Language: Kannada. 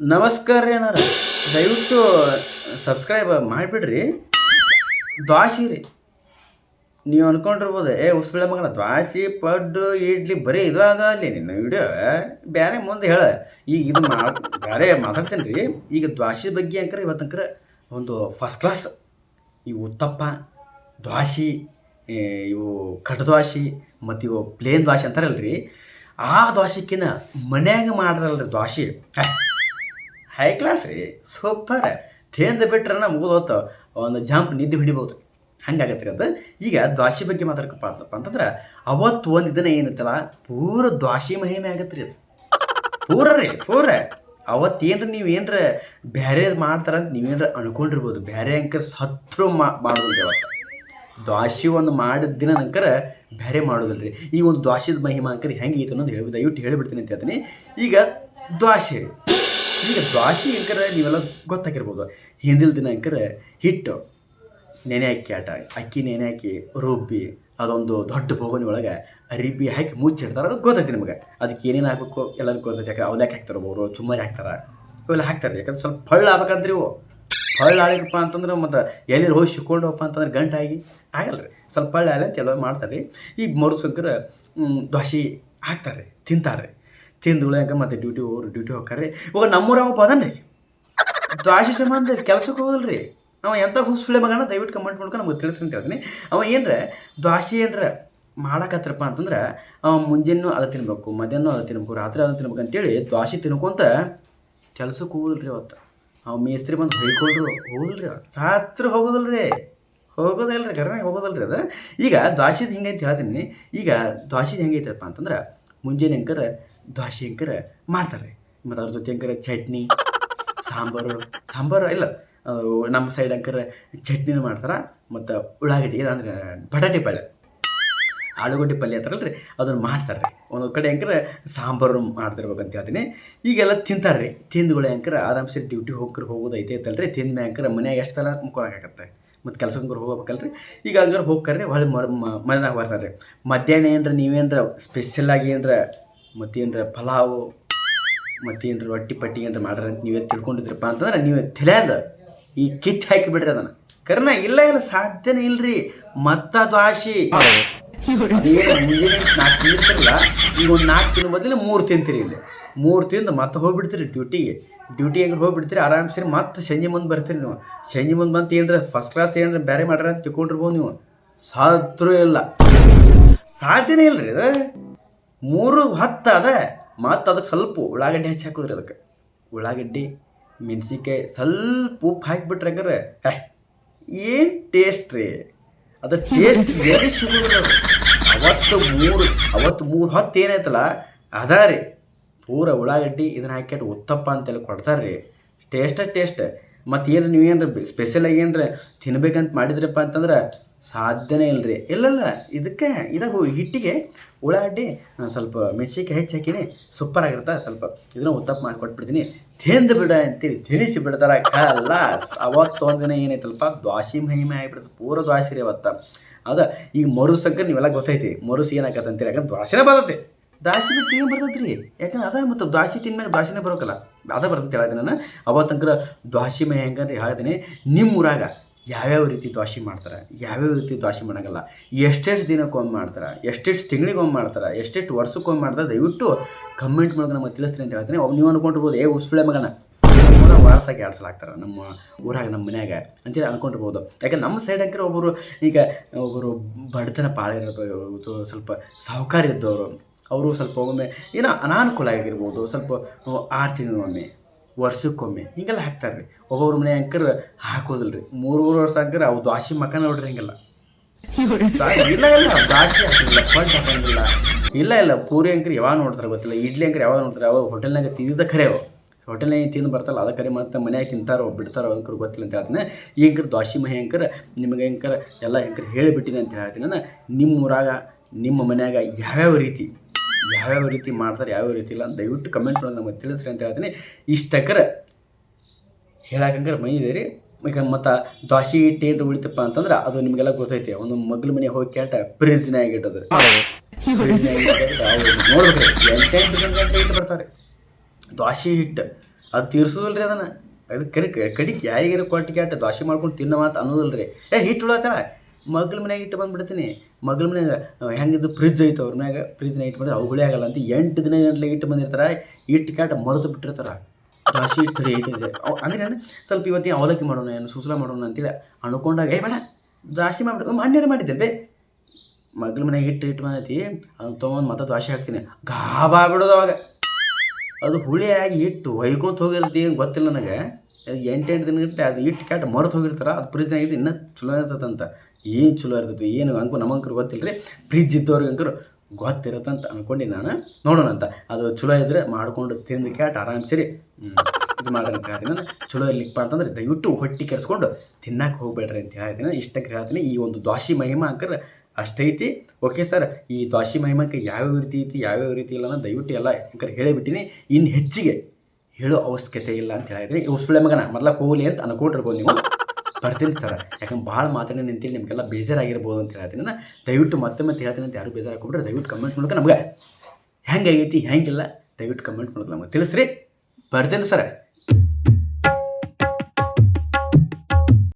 ನಮಸ್ಕಾರ ರೀ ದಯವಿಟ್ಟು ಸಬ್ಸ್ಕ್ರೈಬ್ ಮಾಡಿಬಿಡ್ರಿ. ದ್ವಾಸಿ ರೀ. ನೀವು ಅನ್ಕೊಂಡಿರ್ಬೋದು, ಏ ಉಸ್ಬಿಳೆ ಮಗನ ದ್ವಾಸಿ, ಪಡ್ಡು, ಇಡ್ಲಿ ಬರೀ ಇದು ಅದ ಅಲ್ಲಿ ನಿನ್ನ ವಿಡಿಯೋ ಬೇರೆ ಮುಂದೆ ಹೇಳ. ಈಗ ಇದು ಮಾ ಬೇರೆ ಮಾತಾಡ್ತೀನಿ ರೀ. ಈಗ ದ್ವಾಸಿ ಬಗ್ಗೆ ಅಂಕರ ಇವತ್ತಂಕರ ಒಂದು ಫಸ್ಟ್ ಕ್ಲಾಸ್ ಈ ಉತ್ತಪ್ಪ, ದ್ವಾಸಿ ಇವು ಕಟ್ ದ್ವಾಸಿ, ಮತ್ತು ಇವು ಪ್ಲೇನ್ ದ್ವಾಸಿ ಅಂತಾರಲ್ರಿ. ಆ ದ್ವಾಸಿಕ್ಕಿನ ಮನ್ಯಾಗ ರೀ ದ್ವಾಸಿ. ಹೈ ಕ್ಲಾಸ್ ರೀ ಸೂಪರ್ ತೇಂದ ಬಿಟ್ರೆ ಮುಗಿದು ಹೊತ್ತು ಒಂದು ಜಂಪ್ ನಿದ್ದೆ ಹಿಡಿಬೋದು. ಹಂಗಾಗತ್ತೆ ರೀ ಅದು ಈಗ ದ್ವಾಸಿ ಬಗ್ಗೆ ಮಾತಾಡ್ಕಪ್ಪ ಅಂತಪ್ಪ ಅಂತಂದ್ರೆ, ಅವತ್ತು ಒಂದು ದಿನ ಏನಿತ್ತಲ್ಲ, ಪೂರ ದ್ವಾಸಿ ಮಹಿಮೆ ಆಗತ್ತೆ ರೀ ಅದು. ಪೂರ ರೀ, ಪೂರ. ಅವತ್ತೇನ್ರ ನೀವು ಏನ್ರ ಬೇರೆ ಮಾಡ್ತಾರ ಅಂತ ನೀವೇನ್ರ ಅನ್ಕೊಂಡಿರ್ಬೋದು. ಬೇರೆ ಅಂಕರ್ ಸತ್ರು ಮಾಡೋದಿಲ್ಲ ಅವತ್ತು. ದ್ವಾಸಿ ಒಂದು ಮಾಡಿದ ದಿನ ನಂತರ ಬೇರೆ ಮಾಡೋದಿಲ್ಲ ಈ ಒಂದು ದ್ವಾಸಿದ ಮಹಿಮಾ ಅಂಕರ್ ಹೆಂಗೆ ಅನ್ನೋದು ಹೇಳಿ, ದಯವಿಟ್ಟು ಹೇಳಿಬಿಡ್ತೀನಿ ಅಂತ ಹೇಳ್ತೀನಿ. ಈಗ ದ್ವಾಸಿ ರೀ. ಈಗ ದ್ವಾಸಿ ಅಂಕರ ನೀವೆಲ್ಲ ಗೊತ್ತಾಗಿರ್ಬೋದು. ಹಿಂದಿಲ್ ದಿನ ಅಂಕರ ಹಿಟ್ಟು ನೆನೆ ಹಾಕಿ ಆಟ, ಅಕ್ಕಿ ನೆನೆ ಹಾಕಿ, ರುಬ್ಬಿ, ಅದೊಂದು ದೊಡ್ಡ ಭೋಗನ ಒಳಗೆ ಅರಿಬಿ ಹಾಕಿ ಮುಚ್ಚಿಡ್ತಾರೆ ಅದು ಗೊತ್ತೈತಿ ನಿಮಗೆ. ಅದಕ್ಕೆ ಏನೇನು ಹಾಕಬೇಕು ಎಲ್ಲರಿಗೂ ಗೊತ್ತೈತಿ ಯಾಕೆ ಅವಲಕ್ಕಿ ಹಾಕ್ತಾರೆ ಅವರು? ಚುಮ್ಮರಿ ಹಾಕ್ತಾರೆ? ಇವೆಲ್ಲ ಹಾಕ್ತಾರೆ. ಯಾಕಂದ್ರೆ ಸ್ವಲ್ಪ ಫಳ್ಳ ಆಗ್ಬೇಕಂದ್ರಿ ಇವು. ಫಳ್ಳ ಆಳಿಕಪ್ಪ ಅಂತಂದ್ರೆ ಮತ್ತು ಎಲ್ಲಿ ಹೋಗಿ ಸಿಕ್ಕೊಂಡು ಹೋಗಪ್ಪ ಅಂತಂದ್ರೆ ಗಂಟಾಗಿ ಆಗಲ್ಲ ರೀ ಸ್ವಲ್ಪ ಫಳ್ಳ ಆಲೆ ಅಂತ ಎಲ್ಲ ಮಾಡ್ತಾರೆ ರೀ. ಈಗ ಮರುಸಂಕರ ದ್ವಾಸಿ ಹಾಕ್ತಾರೆ ತಿಂತಾರೆ ತಿಂದು ಉಳಿಯಾಕ ಮತ್ತೆ ಡ್ಯೂಟಿ ಹೋಗ್ರಿ ಡ್ಯೂಟಿ ಹೋಗ್ತಾರೆ ಇವಾಗ ನಮ್ಮೂರಾಗ ಒಬ್ಬ ಅದನ್ರಿ. ದ್ವಾಸಿ ಸಂಬಂಧ ಕೆಲ್ಸಕ್ಕೆ ಹೋಗಲ್ರಿ. ಅವ ಎಂಥ ಹುಸುಳೆ ಮಗನ ದಯವಿಟ್ಟು ಕಮೆಂಟ್ ಮಾಡ್ಕೊಂಡು ನಮ್ಗೆ ತಿಳಿಸ್ರಿ ಅಂತ ಹೇಳ್ತೀನಿ. ಅವ ಏನ್ರ, ದ್ವಾಸಿ ಏನ್ರ ಮಾಡಕತ್ರಪ್ಪ ಅಂತಂದ್ರೆ, ಅವ ಮುಂಜಾನೂ ಅದ ತಿನ್ಬೇಕು ಮಧ್ಯಾಹ್ನ ಅದ ತಿನ್ಬೇಕು, ರಾತ್ರಿ ಅದ ತಿನ್ಬೇಕು ಅಂತೇಳಿ ದ್ವಾಸಿ ತಿನ್ಕೊಂತ ಕೆಲ್ಸಕ್ಕೆ ಹೋಗುದಿಲ್ರಿ ಅವತ್ತು. ಅವ ಮೇಸ್ತ್ರಿ ಬಂದು ಹೊಯ್ಕೊಂಡ್ರು ಹೋಗಲ್ರಿ. ಸಾತ್ರ ಹೋಗೋದಿಲ್ರಿ. ಹೋಗೋದಿಲ್ರಿ ಕರೆನಾಗ ಹೋಗೋದಲ್ರಿ ಅದು. ಈಗ ದ್ವಾಸಿದ ಹಿಂಗೈತೆ ಹೇಳ್ತೀನಿ. ಈಗ ದ್ವಾಸಿದ ಹೆಂಗೈತಪ್ಪ ಅಂತಂದ್ರೆ, ಮುಂಜಾನೆ ಅಂಕರ ದ್ವಾಸಿ ಅಂಕರ ಮಾಡ್ತಾರೆ. ಮತ್ತು ಅದ್ರ ಜೊತೆ ಅಂಕರ ಚಟ್ನಿ, ಸಾಂಬಾರು ಸಾಂಬಾರು ಇಲ್ಲ ನಮ್ಮ ಸೈಡ್ ಅಂಕರ ಚಟ್ನಿನೂ ಮಾಡ್ತಾರೆ, ಮತ್ತು ಉಳ್ಳಾಗಡ್ಡಿ ಅಂದ್ರೆ ಬಟಾಟೆ ಪಲ್ಯ. ಆಲೂಗಡ್ಡೆ ಪಲ್ಯ ಅಂತಾರಲ್ರಿ, ಅದನ್ನು ಮಾಡ್ತಾರೆ ರೀ ಒಂದೊಂದು ಕಡೆ ಅಂಕರ ಸಾಂಬಾರು ಮಾಡ್ತಿರ್ಬೇಕಂತ ಹೇಳ್ತೀನಿ. ಈಗೆಲ್ಲ ತಿಂತಾರೆ ರೀ ತಿಂದುಗಳೇ ಅಂಕರ ಆರಾಮ್ಸೆ ಡ್ಯೂಟಿ ಹೋಗ್ರಿ ಹೋಗೋದು ಐತೆ ಐತಲ್ರಿ ತಿಂದ ಮೇ ಅಂಕರ ಮನ್ಯಾಗ ಎಷ್ಟು ಸಲ ಮುಕ್ಕೊಳಕಾಗತ್ತೆ ಮತ್ತು ಕೆಲಸಕ್ಕೆ ಹೋಗ್ಬೇಕಲ್ಲ ರೀ ಈಗ ಹಂಗಾರೆ ಹೋಗ್ಕರ್ರಿ, ಹೊಳ್ಳಿ ಮರ ಮನೆಯಾಗ ಬರ್ತಾರೆ ರೀ ಮಧ್ಯಾಹ್ನ ಏನರ ನೀವೇನರ ಸ್ಪೆಷಲ್ ಆಗಿ ಏನರ ಮತ್ತೇನರ ಪಲಾವು, ಮತ್ತೇನ್ರ ರೊಟ್ಟಿ ಪಟ್ಟಿ ಏನ್ರ ಮಾಡ್ರಿ ಅಂತ ನೀವೇ ತಿಳ್ಕೊಂಡಿದ್ರಪ್ಪ ಅಂತಂದ್ರೆ ನೀವೇ ತಿಳಿಯದ. ಈ ಕಿತ್ತು ಹಾಕಿ ಬಿಡ್ರಿ ಅದನ್ನ. ಕರ್ನ ಇಲ್ಲ ಇಲ್ಲ, ಸಾಧ್ಯನೇ ಇಲ್ರಿ. ಮತ್ತ ದ್ವಾಸಿ. ಅದೇನು ನಾಲ್ಕು ತಿಂತಿರಲ್ಲ ಈಗ ಒಂದು ನಾಲ್ಕು ತಿನ್ನೋ ಬದಲು ಮೂರು ತಿಂತೀರಿ ಇಲ್ಲಿ. ಮೂರು ತಿಂದು ಮತ್ತೆ ಹೋಗ್ಬಿಡ್ತೀರಿ ಡ್ಯೂಟಿಗೆ ಡ್ಯೂಟಿ ಡ್ಯೂಟಿಗೆ ಹೋಗ್ಬಿಡ್ತೀರಿ? ಆರಾಮ್ಸಿರಿ ಮತ್ತೆ ಸಂಜೆ ಮುಂದೆ ಬರ್ತೀರಿ ನೀವು. ಸಂಜೆ ಮುಂದೆ ಬಂತು ಏನರ ಫಸ್ಟ್ ಕ್ಲಾಸ್ ಏನರ ಬೇರೆ ಮಾಡ್ರಿ ಅಂತ ತಿಳ್ಕೊಂಡಿರ್ಬೋದು ನೀವು. ಸಾತ್ರೂ ಇಲ್ಲ. ಸಾಧ್ಯನೇ ಇಲ್ರಿ ಇದು ಮೂರು ಹತ್ತು ಅದ ಮತ್ತು ಅದಕ್ಕೆ ಸ್ವಲ್ಪ ಉಳ್ಳಾಗಡ್ಡಿ ಹಚ್ಚಿ ಹಾಕೋದ್ರಿ ಅದಕ್ಕೆ. ಉಳ್ಳಾಗಡ್ಡಿ, ಮೆಣಸಿನ್ಕಾಯಿ ಸ್ವಲ್ಪ ಉಪ್ಪು ಹಾಕಿಬಿಟ್ರೆ ಹಂಗಾರೆ? ಏನು ಟೇಸ್ಟ್ ರೀ? ಅದು ಟೇಸ್ಟ್ ಬೇರೆ ಶುರು ಅವತ್ತು ಮೂರು ಅವತ್ತು ಮೂರು ಹೊತ್ತು ಏನಾಯ್ತಲ್ಲ, ಅದ ರೀ, ಪೂರ ಉಳ್ಳಾಗಡ್ಡಿ ಇದನ್ನ ಹಾಕಿಟ್ಟು ಉತ್ತಪ್ಪ ಅಂತೇಳಿ ಕೊಡ್ತಾರೆ ರೀ. ಟೇಸ್ಟ ಟೇಸ್ಟ್ ಮತ್ತು ಏನು ನೀವೇನ್ರ ಸ್ಪೆಷಲಾಗಿ ಏನರ, ತಿನ್ಬೇಕಂತ ಮಾಡಿದ್ರಪ್ಪ ಅಂತಂದ್ರೆ ಸಾಧ್ಯನೇ ರೀ ಇಲ್ಲಲ್ಲ, ಇದಕ್ಕೆ, ಇದಾಗ ಹಿಟ್ಟಿಗೆ ಉಳ್ಳಾಗಡ್ಡಿ ಸ್ವಲ್ಪ ಮೆಣಸಿನ್ಕಾಯಿ ಹೆಚ್ಚಿ ಹಾಕಿನಿ ಸೂಪರ್ ಆಗಿರುತ್ತೆ ಸ್ವಲ್ಪ. ಇದನ್ನ ಉತ್ತಪ್ಪ ಮಾಡಿ ಕೊಟ್ಬಿಡ್ತೀನಿ. ತಿಂದು ಬಿಡ ಅಂತೀವಿ ತಿನಿಸಿ ಬಿಡ್ತಾರ ಕಲ್ಲ ಅವತ್ತು ಒಂದಿನ ಏನೈತಲ್ಪ ದ್ವಾಸಿ ಮಹಿಮೆ ಆಗಿಬಿಡ್ತು ಪೂರ ದ್ವಾಸಿ ರೀ ಅವತ್ತ. ಅದ ಈಗ ಮರುಸಂಕ ನೀವೆಲ್ಲ ಗೊತ್ತೈತಿ, ಮರುಸು ಏನಾಗತ್ತೆ ಅಂತೇಳಿ ಯಾಕಂದ್ರೆ ದ್ವಾಸಿನೇ ಬರ್ತೈತಿ. ದಾಸಿ ಏನು ಬರ್ತೈತಿ ರೀ ಯಾಕಂದ್ರೆ ಅದ ಮತ್ತು ದ್ವಾಸಿ ತಿನ್ಮ್ಯಾಗ ದ್ವಾಸಿನೇ ಬರೋಕಲ್ಲ. ಅದ ಬರ್ತಂತ ಹೇಳಿದೆ ನಾನು. ಅವತ್ತಂಕರ ದ್ವಾಸಿ ಮಹಿ ಹೆಂಗಂದ್ರೆ ಹೇಳ್ತೀನಿ ನಿಮ್ಮ ಊರಾಗ ಯಾವ್ಯಾವ ರೀತಿ ದ್ವಾಸಿ ಮಾಡ್ತಾರೆ? ಯಾವ್ಯಾವ ರೀತಿ ದ್ವಾಸಿ ಮಾಡಂಗಿಲ್ಲ? ಎಷ್ಟೆಷ್ಟು ದಿನಕ್ಕೊಮ್ಮೆ ಮಾಡ್ತಾರೆ? ಎಷ್ಟೆಷ್ಟು ತಿಂಗಳಿಗೊಮ್ಮೆ ಮಾಡ್ತಾರೆ? ಎಷ್ಟೆಷ್ಟು ವರ್ಷಕ್ಕೊಮ್ಮೆ ಮಾಡ್ತಾರೆ? ದಯವಿಟ್ಟು ಕಮೆಂಟ್ ಮೂಲಕ ನಮಗೆ ತಿಳಿಸ್ತೀನಿ ಅಂತ ಹೇಳ್ತೀನಿ. ನೀವು ಅನ್ಕೊಂಡಿರ್ಬೋದು, ಏ ಉಸ್ಳೆ ಮಗನ. ವಾರಸಾಗಿ ಸಲ ನಮ್ಮ ಊರಾಗ, ನಮ್ಮ ಮನ್ಯಾಗ ಅಂತೇಳಿ ಅನ್ಕೊಂಡಿರ್ಬೋದು. ಯಾಕೆ, ನಮ್ಮ ಸೈಡ್ ಹಾಕಿರೋ ಒಬ್ಬರು ಈಗ ಒಬ್ಬರು ಬಡತನ ಪಾಳಿರೋದು ಸ್ವಲ್ಪ ಸಾಹುಕಾರ ಇದ್ದವರು, ಅವರು ಸ್ವಲ್ಪ ಒಮ್ಮೆ ಏನೋ ಅನಾನುಕೂಲ ಆಗಿರ್ಬೋದು, ಸ್ವಲ್ಪ ಆರು ತಿಂಗಳಿಗೊಮ್ಮೆ ವರ್ಷಕ್ಕೊಮ್ಮೆ, ಹಿಂಗೆಲ್ಲ ಹಾಕ್ತಾರೆ ರೀ ಒಬ್ಬೊಬ್ರ ಮನೆ ಅಂಕರ್ ಹಾಕೋದಿಲ್ಲ ರೀ ಮೂರು ಮೂರು ವರ್ಷ ಅಂಕರ್ ಅವು ದ್ವಾಸಿ ಮಕ್ಕ ನೋಡ್ರಿ ಹಿಂಗಲ್ಲ. ಇಲ್ಲ ಇಲ್ಲ ಹಾಕಂಗಿಲ್ಲ ಇಲ್ಲ ಇಲ್ಲ, ಪೂರಿ ಅಂಕರ್ ಯಾವಾಗ ನೋಡ್ತಾರೆ ಗೊತ್ತಿಲ್ಲ. ಇಡ್ಲಿ ಅಂಕರ್ ಯಾವಾಗ ನೋಡ್ತಾರೆ? ಅವಾಗ ಹೋಟೆಲ್ನಾಗ ತಿಂದಿದ್ದ ಖರೆ ಅವು. ಹೋಟೆಲ್ನಾಗ ತಿಂದು ಬರ್ತಲ್ಲ ಅದ ಕರೆ ಮತ್ತೆ ಮನ್ಯಾಗ ತಿಂತಾರೋ, ಬಿಡ್ತಾರೋ ಅಂಕರ್ ಗೊತ್ತಿಲ್ಲ ಅಂತ ಹೇಳ್ತೀನಿ. ಈ ಅಂಕರ್ ದ್ವಾಸಿ ಮಹಿ ಅಂಕರ್, ನಿಮಗೆ ಅಂಕರ್ ಎಲ್ಲ ಅಂಕರ್ ಹೇಳಿಬಿಟ್ಟಿದೆ ಅಂತ ಹೇಳ್ತೀನಿ. ನಿಮ್ಮ ಊರಾಗ ನಿಮ್ಮ ಮನ್ಯಾಗ ಯಾವ್ಯಾವ ರೀತಿ ಯಾವ್ಯಾವ ರೀತಿ ಮಾಡ್ತಾರೆ, ಯಾವ್ಯಾವ ರೀತಿ ಇಲ್ಲ ದಯವಿಟ್ಟು ಕಮೆಂಟ್ ಮಾಡಿ ನಮಗೆ ತಿಳಿಸ್ರಿ ಅಂತ ಹೇಳ್ತೀನಿ. ಇಷ್ಟಕ್ಕರ ಹೇಳಕ್ಕಂಗಾರೆ ಮೈ ಇದೆ ರೀ. ಈಗ ಮತ್ತು ದ್ವಾಸಿ ಅಂತ ಉಳಿತಪ್ಪ ಅಂತಂದ್ರೆ ಅದು ನಿಮಗೆಲ್ಲ ಗೊತ್ತೈತಿ. ಒಂದು ಮಗ್ಲ ಮನೆ ಹೋಗಿ ಕೇಟ ಫ್ರಿಜ್ನಾಗ ಆಗಿಟ್ಟದು ನೋಡ್ಬೇಕು ಬರ್ತಾರೆ. ದ್ವಾಸಿ ಹಿಟ್ಟು, ಅದು ತೀರ್ಸೋದಲ್ಲ ರೀ ಅದನ್ನು. ಅದು ಕರಿ ಕಡಿಗೆ ಯಾರಿಗಾರ ಕೊಟ್ಟು ಕ್ಯಾಟ ದ್ವಾಸಿ ಮಾಡ್ಕೊಂಡು ತಿನ್ನೋ ಅಂತ ಅನ್ನೋದಲ್ಲ ರೀ ಏ, ಹಿಟ್ಟು ಉಳತ ಮಗ್ಳ ಮನೆಯಾಗ ಇಟ್ಟು ಬಂದ್ಬಿಡ್ತೀನಿ. ಮಗ್ಳ ಮನ್ಯಾಗ ಹೆಂಗಿದ್ದು ಫ್ರಿಜ್ ಐತೆ ಅವ್ರ ಮ್ಯಾಗ ಫ್ರಿಜ್ನ ಇಟ್ಟು ಬಂದ್ರೆ ಅವುಗಳೇ ಆಗಲ್ಲ ಅಂತ ಎಂಟು ದಿನ ಗಂಟ್ಲೆ ಇಟ್ಟು ಬಂದಿರ್ತಾರೆ ಇಟ್ಟು ಕ್ಯಾಟ ಮರೆತು ಬಿಟ್ಟಿರ್ತಾರೆ. ರಾಶಿ ಇಟ್ಟು ಐತೆ ಅಂದ್ರೆ ಸ್ವಲ್ಪ ಇವತ್ತಿನ ಅವಲಕ್ಕಿ ಮಾಡೋಣ, ಏನು ಸುಸಲ ಮಾಡೋಣ ಅಂತೇಳಿ ಅನ್ಕೊಂಡಾಗ, ಏ ಬೇಡ ದ್ವಾಸಿ ಮಾಡಿಬಿಟ್ಟು ಮಣ್ಣೇನೆ ಮಾಡಿದ್ದೆ, ಬೇ. ಮಗಳ ಮನೆಗೆ ಇಟ್ಟು ಇಟ್ಟು ಬಂದೈತಿ ಅದು ತೊಗೊಂಡು ಮತ್ತೆ ದ್ವಾಸಿ ಹಾಕ್ತೀನಿ. ಗಾಬಾ ಬಿಡೋದು ಅವಾಗ. ಅದು ಹುಳಿಯಾಗಿ ಇಟ್ಟು ಒಯ್ಕೊತ ಹೋಗಿರುತ್ತೆ, ಏನು ಗೊತ್ತಿಲ್ಲ ನನಗೆ. ಎಂಟು ದಿನ ಗಂಟೆ ಅದು ಇಟ್ಟು ಮರತ ಮರೆತು ಹೋಗಿರ್ತಾರೆ, ಅದು ಫ್ರಿಜ್ನಾಗ ಇಟ್ಟು ಇನ್ನೂ ಚಲೋ ಇರ್ತದಂತ ಏನು ಚಲೋ ಇರ್ತೈತಿ, ಏನು ಅಂಕು ನಮಂಕರು ಗೊತ್ತಿಲ್ಲ ರೀ. ಫ್ರಿಜ್ ಇದ್ದವ್ರಿಗಂಕರು ಗೊತ್ತಿರತ್ತಂತ ಅನ್ಕೊಂಡು ನಾನು. ನೋಡೋಣ ಅಂತ. ಅದು ಚಲೋ ಇದ್ರೆ ಮಾಡ್ಕೊಂಡು ತಿಂದು ಕೆಟ್ಟ ಆರಾಮ್ ಸರಿ ಇದು ಮಾಡೋದಕ್ಕೆ ಹೇಳ್ತೀನಿ ಚಲೋ ಇರ್ಲಿಕ್ಕಪ್ಪ ಅಂತಂದ್ರೆ ದಯವಿಟ್ಟು ಹೊಟ್ಟೆ ಕೆರೆಸ್ಕೊಂಡು ತಿನ್ನಕ್ಕೆ ಹೋಗ್ಬೇಡ್ರಿ ಅಂತ ಹೇಳ್ತೀನಿ ಇಷ್ಟಕ್ಕೆ ಹೇಳ್ತೀನಿ, ಈ ಒಂದು ದ್ವಾಸಿ ಮಹಿಮಾ ಅಂಕರ್ ಅಷ್ಟೈತಿ? ಓಕೆ ಸರ್ ಈ ದ್ವಾಸಿ ಮಹಿಮಕ್ಕೆ ಯಾವ್ಯಾವ ರೀತಿ ಐತಿ, ಯಾವ್ಯಾವ ರೀತಿ ಇಲ್ಲ ನಾನು ದಯವಿಟ್ಟು ಎಲ್ಲ ಯಾಕಂದ್ರೆ ಹೇಳಿಬಿಟ್ಟಿನಿ. ಇನ್ನು ಹೆಚ್ಚಿಗೆ ಹೇಳೋ ಅವಶ್ಯಕತೆ ಇಲ್ಲ ಅಂತ ಹೇಳಿದ್ರಿ. ಸುಳ್ಳೆ ಮಗನ, ಮೊದಲ ಹೋಗಲಿ ಅಂತ ಅನ್ಕೊಂಡಿರ್ಬೋದು ನೀವು. ಬರ್ತೀನಿ ಸರ್ ಯಾಕಂದ್ರೆ ಭಾಳ ಮಾತಾಡಿ ನಿಂತೇಳಿ ನಿಮಗೆಲ್ಲ ಬೇಜಾರಾಗಿರ್ಬೋದು ಅಂತ ಹೇಳ್ತೀನಿ ನಾನು. ದಯವಿಟ್ಟು ಮತ್ತೆ ಮತ್ತೆ ಹೇಳ್ತೀನಿ ಅಂತ ಯಾರು ಬೇಜಾರಾಗ್ಬಿಟ್ರೆ ದಯವಿಟ್ಟು ಕಮೆಂಟ್ ಮೂಲಕ ನಮ್ಗೆ ಹೆಂಗಾಗೈತಿ ಹೆಂಗಿಲ್ಲ, ದಯವಿಟ್ಟು ಕಮೆಂಟ್ ಮೂಲಕ ನಮಗೆ ತಿಳಿಸ್ರಿ. ಬರ್ತೀನಿ ಸರ್